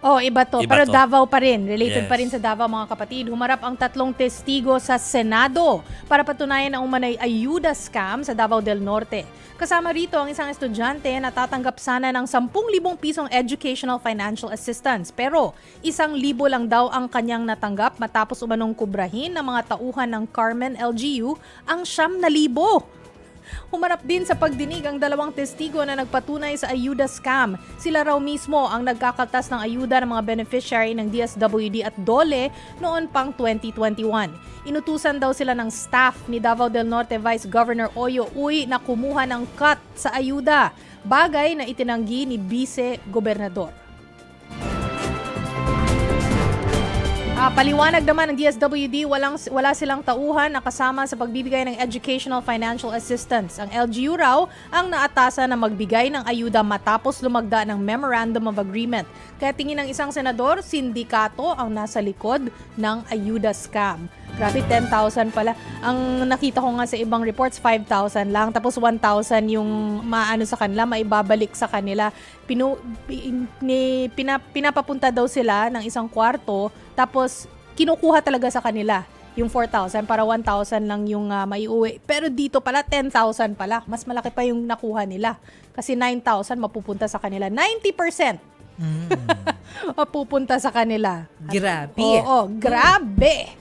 Oh, iba to. Iba Pero to. Davao pa rin. Related Yes. pa rin sa Davao, mga kapatid. Humarap ang tatlong testigo sa Senado para patunayan na umanay ayuda scam sa Davao del Norte. Kasama rito ang isang estudyante na tatanggap sana ng 10,000 pisong educational financial assistance. Pero isang libo lang daw ang kanyang natanggap matapos umanong kubrahin ng mga tauhan ng Carmen LGU ang siyam na libo. Humarap din sa pagdinig ang dalawang testigo na nagpatunay sa ayuda scam. Sila raw mismo ang nagkakaltas ng ayuda ng mga beneficiary ng DSWD at DOLE noon pang 2021. Inutusan daw sila ng staff ni Davao del Norte Vice Governor Oyo Uy na kumuha ng cut sa ayuda, bagay na itinanggi ni Vice Gobernador. Paliwanag naman ng DSWD, walang, wala silang tauhan na kasama sa pagbibigay ng educational financial assistance. Ang LGU raw ang naatasan na magbigay ng ayuda matapos lumagda ng Memorandum of Agreement. Kaya tingin ng isang senador, sindikato ang nasa likod ng ayuda scam. Grabe, 10,000 pala. Ang nakita ko nga sa ibang reports, 5,000 lang. Tapos 1,000 yung maano sa kanila, maibabalik sa kanila. Pinu, pi- ni, pina, pinapapunta daw sila ng isang kwarto, tapos kinukuha talaga sa kanila yung 4,000 para 1,000 lang yung ah, maiuwi. Pero dito pala 10,000 pala. Mas malaki pa yung nakuha nila. Kasi 9,000 mapupunta sa kanila. 90% mapupunta sa kanila. Grabe. Oo, grabe.